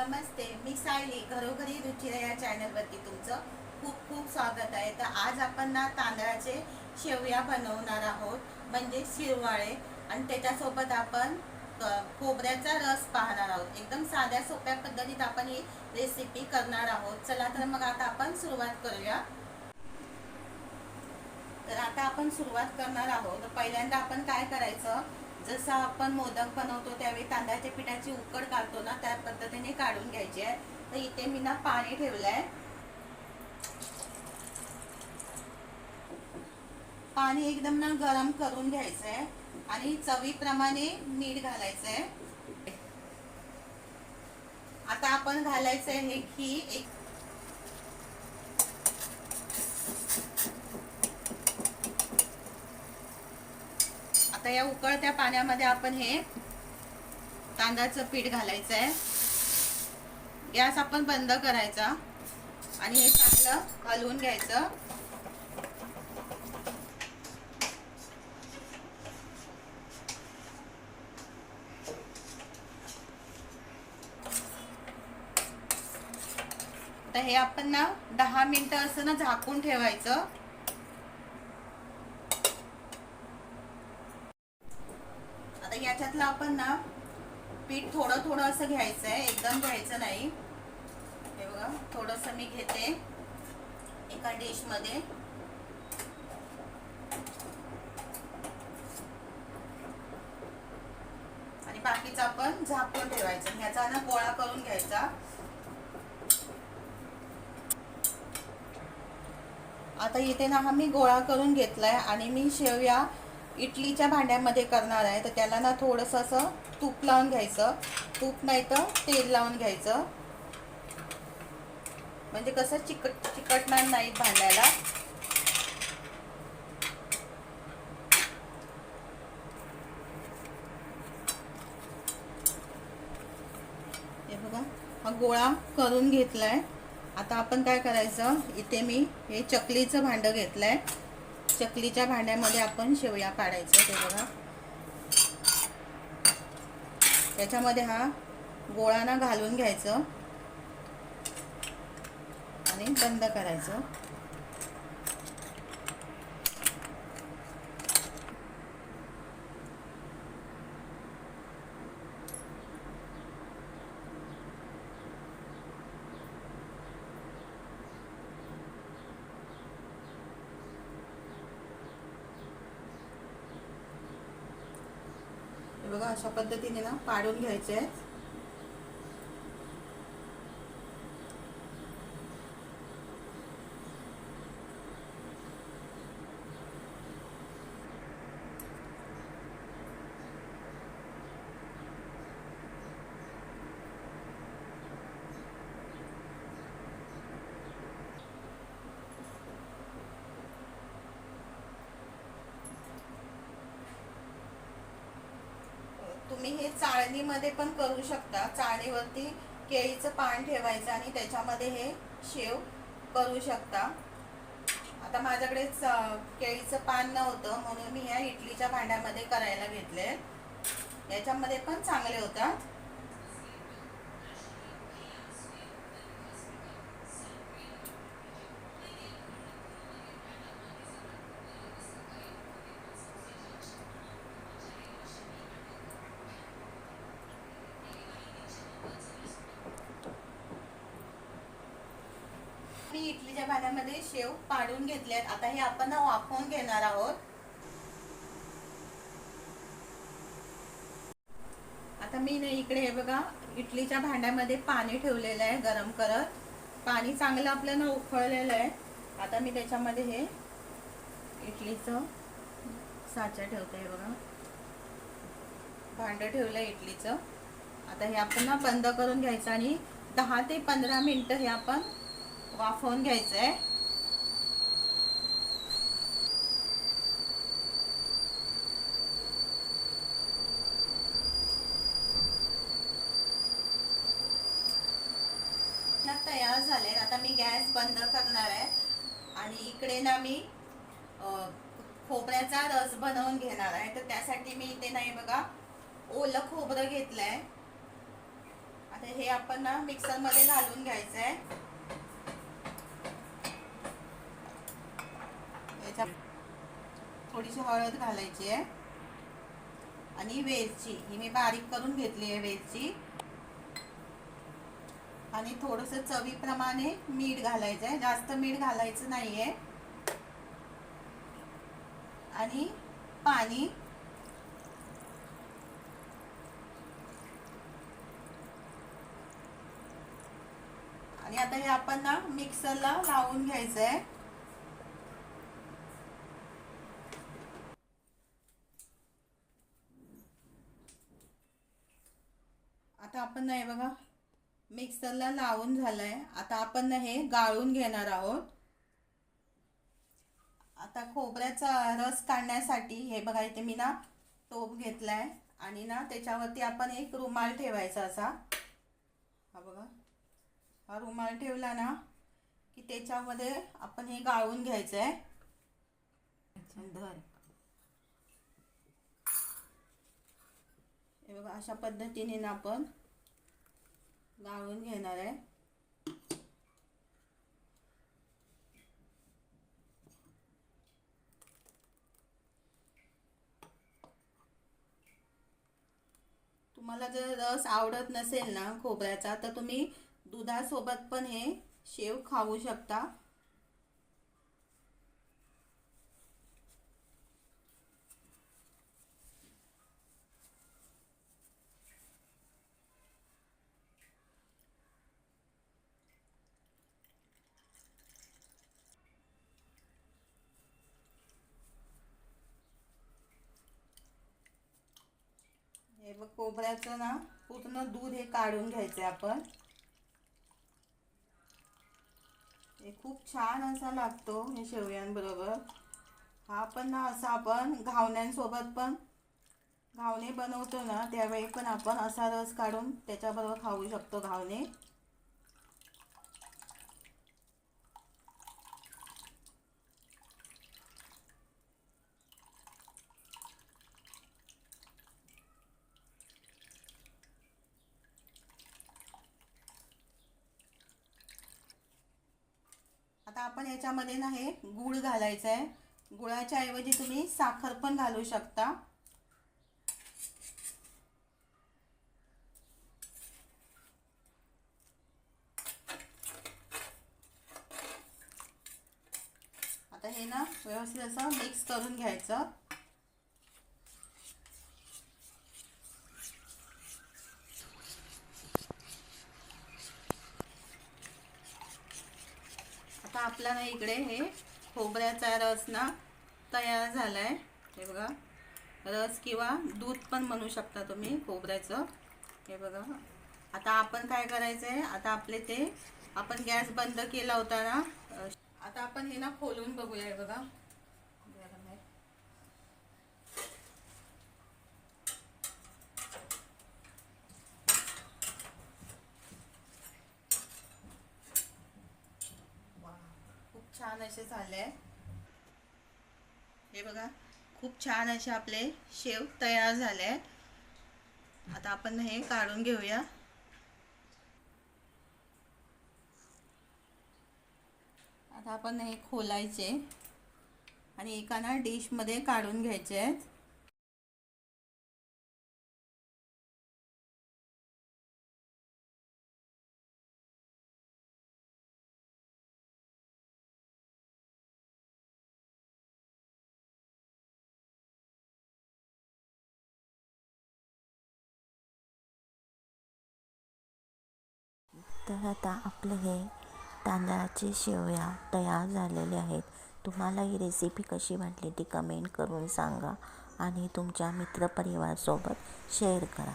नमस्ते मी सायली घरोघरी रुचिरा या चॅनलवरती तुमचं खूप खूप स्वागत आहे. तर आज आपण ना तांदळाचे शेवया बनवणार आहोत म्हणजे शिरवाळे. आणि त्याच्यासोबत आपण खोबऱ्याचा रस पाहणार आहोत. एकदम साध्या सोप्या पद्धतीत आपण ही रेसिपी करणार आहोत. चला तर मग आता आपण सुरुवात करूया. तर आता आपण सुरुवात करणार आहोत. तर पहिल्यांदा आपण काय करायचं जसं आपण मोदक बनवतो त्यावेळी तांदळाच्या पिठाची उकड काढतो ना त्या पद्धतीने काढून घ्यायची आहे. तर इथे मी ना पाणी ठेवलंय. पाणी एकदम ना गरम करून घ्यायचं आहे आणि चवीप्रमाणे मीठ घालायचं आहे आता आपण घालायचं आहे हे घी एक आता या उकळत्या पाण्यामध्ये आपण हे तांदळाचं पीठ घालायचं आहे गॅस आपण बंद करायचा आणि हे चांगलं हलवून घ्यायचं. तर हे आपण ना दहा मिनिटं असं ना झाकून ठेवायचं. पीठला आपण ना पीठ थोडं थोडं असं घ्यायचं आहे एकदम घ्यायचं नाही. हे बघा थोडंसं मी घेते एका डिशमध्ये. आणि बाकीचं आपण झाकून ठेवायचं ह्याचा ना गोळा करून घ्यायचा. आता इथे ना हा मी गोळा करून घेतलाय आणि मी शेवया इडलीच्या भांड्यामध्ये करणार आहे तर त्याला ना थोडंसं असं तूप लावून घ्यायचं. तूप नाही तर तेल लावून घ्यायचं. म्हणजे कसं चिकट चिकटणार नाही भांड्याला. हे बघा हा गोळा करून घेतलाय. आता आपण काय करायचं इथे मी हे चकलीचं भांडं घेतलंय. चकलीच्या भांड्यामध्ये आपण शेवया काढायचं ते बघा. त्याच्यामध्ये हा गोळाना घालून घ्यायचं. आणि बंद करायचं. बघा अशा पद्धतीने ना पाडून घ्यायचे. आहेत तुम्ही चाळणीमध्ये पण करू शकता. चाळणीवरती केळीचं पान ठेवायचं आणि त्याच्यामध्ये हे शेव करू शकता. आता माझ्याकडे केळीचं पान नव्हतं म्हणून मी ह्या इडलीच्या भांड्यामध्ये करायला घेतले याच्यामध्ये पण चांगले होतात मी इडलीच्या शेव पाडून घेतलेत. आता हे आपण वाफवून घेणार आहोत. आता मी नाही इकडे हे बघा इडलीच्या भांड्यामध्ये पाणी ठेवलेलं आहे गरम करत. पाणी चांगलं आपल्याला उकळलेलं आहे. आता मी त्याच्यामध्ये हे इडलीचं साचा ठेवते हे बघा. भांडं ठेवलं इडलीचं. आता हे आपण ना बंद करून घ्यायचं आणि दहा ते पंधरा मिनटं हे आपण वाफवून घ्यायचं आहे ना झाले आता मी गॅस बंद करणार आहे. आणि इकडे ना मी खोबऱ्याचा रस बनवून घेणार आहे. तर त्यासाठी मी इथे नाही बघा ओलं खोबरं घेतलंय. आता हे आपण ना मिक्सरमध्ये घालून घ्यायचं आहे याच्यात थोडीशी हळद घालायची आहे. आणि वेलची ही मी बारीक करून घेतली आहे वेलची. आणि थोडंसं चवीप्रमाणे मीठ घालायचं आहे. जास्त मीठ घालायचं नाही आहे आणि पाणी. आणि आता हे आपण ना मिक्सरला लावून घ्यायचं आहे. आता आपण नाही बघा मिक्सरला लावून झालंय. आता आपण हे गाळून घेणार आहोत. आता खोबऱ्याचा रस काढण्यासाठी हे बघा इथे मी ना टोप घेतलाय. आणि ना त्याच्यावरती आपण एक रुमाल ठेवायचा असा. हा बघा. हा रुमाल ठेवला ना की त्याच्यामध्ये आपण हे गाळून घ्यायचं आहे धर. हे बघा अशा पद्धतीने ना आपण गाळून घेणार आहे. तुम्हाला जर रस आवडत नसेल ना खोबऱ्याचा तर तुम्ही दुधासोबत पण हे शेव खाऊ शकता. बघ ना पूर्ण दूध हे काढून घ्यायचं आपण. हे खूप छान असा लागतो हे शेवयांबरोबर. हा पण ना असा आपण घावण्यांसोबत पण घावणे बनवतो ना त्यावेळी पण आपण असा रस काढून त्याच्याबरोबर खाऊ शकतो घावणे. आपण याच्यामध्ये ना हे गूळ घालायचं आहे गुळाच्या ऐवजी तुम्ही साखर पण घालू शकता. आता हे ना व्यवस्थित असं मिक्स करून घ्यायचं. आता आपला ना इकडे हे खोबऱ्याचा रस ना तयार झाला आहे हे बघा. रस किंवा दूध पण म्हणू शकता तुम्ही खोबऱ्याचं. हे बघा. आता आपण काय करायचं आहे आता आपले ते आपण गॅस बंद केला होता ना. आता आपण हे ना खोलून बघूया हे बघा गरम आहे. वा, खूप छान असे झाले. हे बघा खूप छान असे आपले शेव तयार झाले. आहेत आता आपण हे काढून घेऊया. आता आपण हे खोलायचे आणि एका ना डिशमध्ये काढून घ्यायचे. आहेत तर आता आपले हे तांदळाचे शेवया तयार झालेले आहेत. तुम्हाला ही रेसिपी कशी वाटली ती कमेंट करून सांगा आणि तुमच्या मित्रपरिवारसोबत शेअर करा.